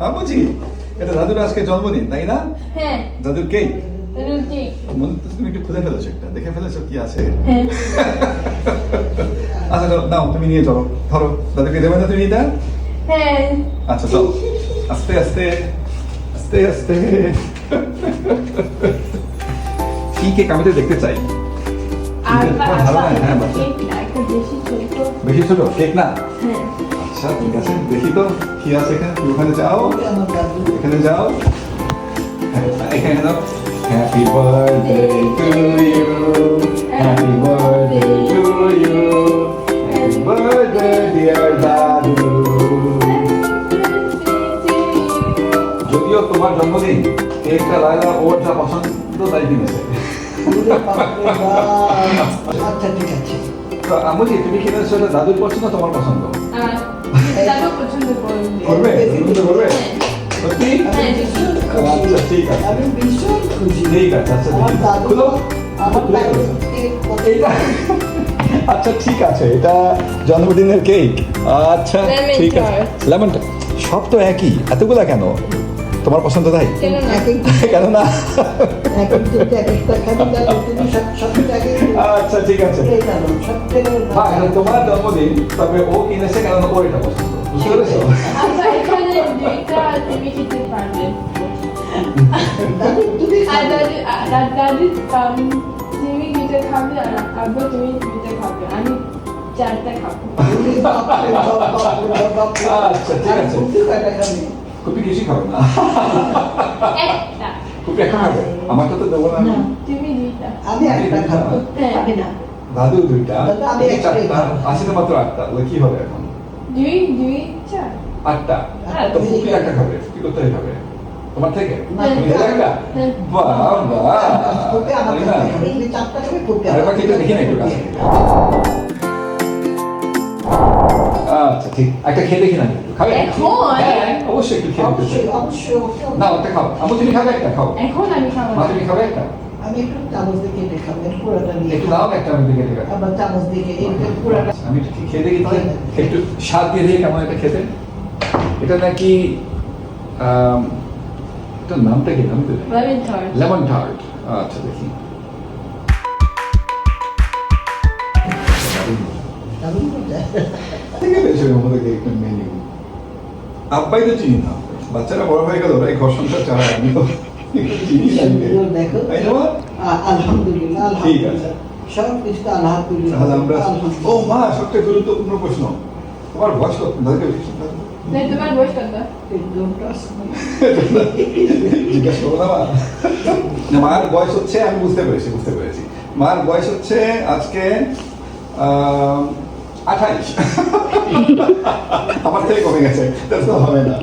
আবুজি এটা দাদুর আজকে জন্মদিন তাই না? হ্যাঁ। দাদুর কেক মনে তো তুমি একটু খুঁজে ফেলেছো একটা দেখে ফেলেছো কি আছে? হ্যাঁ। আচ্ছা চলো নাও তুমি নিয়ে চলো। ধরো দাদুকে দেবে না তুমি এটা? হ্যাঁ। আচ্ছা চলো। আস্তে আস্তে। আস্তে আস্তে। কি কেক আমি তো দেখতে চাই? হ্যাঁ বেশি ছোট? কেক না? হ্যাঁ। আচ্ছা ঠিক আছে। দেখি তো কি আছে এখানে? তুমি ওখানে যাও। এখানে যাও। হ্যাঁ, এখানে দাও happy birthday to you happy birthday to you happy birthday dear দাদু যদিও তোমার জন্মদিন কেকটা লাইলা ওর যা পছন্দ তাই কিনেছে। আচ্ছা ঠিক আছে। তো আমুজি তুমি কিনেছো দাদুর পছন্দ তোমার পছন্দ? করবে করবে পছন্দ করবে সত্যি হ্যাঁ আচ্ছা ঠিক আছে আমি ভীষণ খুশি ঠিক আচ্ছা খুলো এইটা আচ্ছা ঠিক এটা জন্মদিনের কেক আচ্ছা ঠিক আছে. লেমনটা সব তো একই এতগুলা কেন তোমার পছন্দ তাই কেন না আচ্ছা ঠিক আছে। হ্যাঁ এটা তোমার জন্মদিন তবে ও কিনেছে কারণ ওর এটা পছন্দ বুঝতে পেরেছ? আচ্ছা দাদু তুমি দুইটা খাবে আর আব্বু তুমি দুইটা খাবে। আমি চারটা খাব। আচ্ছা, ঠিক আছে। খুবই কিছু খাবে না। একটা খাবে আমারটা তো দেবো না? আমি একটা খাব। হ্যাঁ। খাবে না। দাদু দুইটা? আমি চারটা খাব। মাত্র আটটা তাহলে কি হবে এখন? দুই দুই চার। আটটা? তো ফুপি একটা খাবে কি করতে খাবে। তোমার থেকে। বাহ বাহ দেখি না একটু কাছে। আচ্ছা ঠিক। একটা খেয়ে দেখি না একটু খাবে হ্যাঁ অবশ্যই একটু খেয়ে অবশ্যই অবশ্যই। না ওটা খাও। আমু তুমি খাবে একটা? খাও। এখন আমি খাব। মা তুমি খাবে একটা? আমি একটু চামচ দিয়ে কেটে খাব একটু পুরোটা নিয়ে একটু দাও একটা আমি দিকে দিকে আবার চামচ দিয়ে এইটা পুরোটা আমি একটু খেয়ে দেখি তাহলে। একটু স্বাদ দিয়ে কেমন এটা খেতে। এটা নাকি আম, এটার নামটা কি? নাম লেমন টার্ট লেমন টার্ট আচ্ছা দেখি। থেকে তো চিনি না বড় হয়ে ঘর চালায় ও মা গুরুত্বপূর্ণ প্রশ্ন বয়স বয়স মার বয়স হচ্ছে আমি বুঝতে পেরেছি বুঝতে পেরেছি মার বয়স হচ্ছে আজকে আঠাইশ। আমার থেকে কমে গেছে তা হবে না।